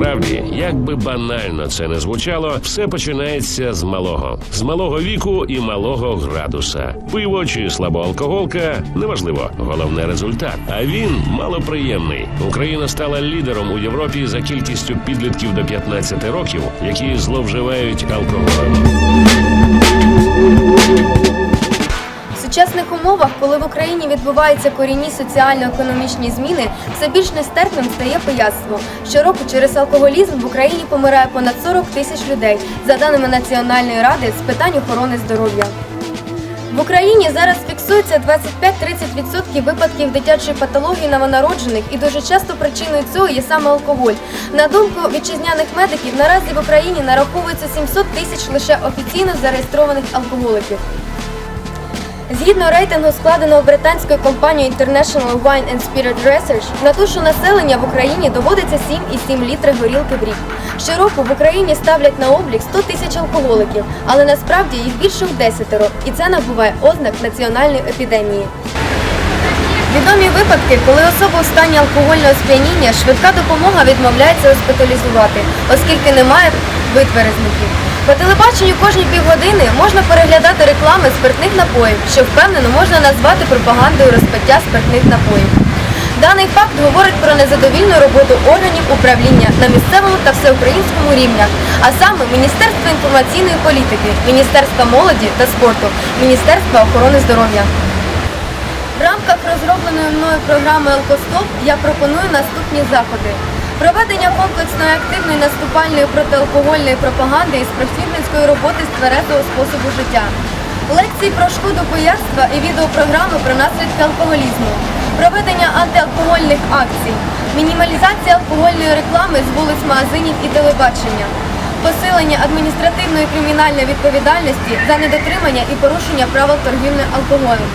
Насправді, як би банально це не звучало, все починається з малого, з малого віку і малого градуса. Пиво чи слабоалкоголка неважливо, головне результат. А він малоприємний. Україна стала лідером у Європі за кількістю підлітків до 15 років, які зловживають алкоголем. Сучасних умовах, коли в Україні відбуваються корінні соціально-економічні зміни, все більш нестерпним стає пияцтво. Щороку через алкоголізм в Україні помирає понад 40 тисяч людей, за даними Національної ради з питань охорони здоров'я. В Україні зараз фіксується 25-30% випадків дитячої патології новонароджених, і дуже часто причиною цього є саме алкоголь. На думку вітчизняних медиків, наразі в Україні нараховується 700 тисяч лише офіційно зареєстрованих алкоголиків. Згідно рейтингу, складеного британською компанією International Wine and Spirit Research, на душу населення в Україні доводиться 7,7 літри горілки в рік. Щороку в Україні ставлять на облік 100 тисяч алкоголиків, але насправді їх більше в десятеро, і це набуває ознак національної епідемії. Відомі випадки, коли особу в стані алкогольного сп'яніння швидка допомога відмовляється госпіталізувати, оскільки немає витверезників. По телебаченню кожні півгодини можна переглядати реклами спиртних напоїв, що впевнено можна назвати пропагандою розпиття спиртних напоїв. Даний факт говорить про незадовільну роботу органів управління на місцевому та всеукраїнському рівнях, а саме Міністерства інформаційної політики, Міністерства молоді та спорту, Міністерства охорони здоров'я. В рамках розробленої мною програми «Алкостоп» я пропоную наступні заходи. Проведення комплексної активної наступальної протиалкогольної пропаганди із просвітницької роботи з тверезого способу життя. Лекції про шкоду пияцтва і відеопрограми про наслідки алкоголізму. Проведення антиалкогольних акцій. Мінімалізація алкогольної реклами з вулиць магазинів і телебачення. Посилення адміністративної кримінальної відповідальності за недотримання і порушення правил торгівлі алкоголем.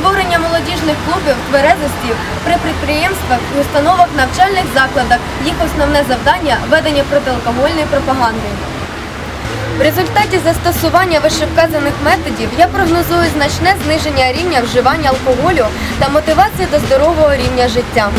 Створення молодіжних клубів тверезості при підприємствах і установах навчальних закладах. Їх основне завдання ведення протиалкогольної пропаганди. В результаті застосування вищевказаних методів я прогнозую значне зниження рівня вживання алкоголю та мотивації до здорового рівня життя.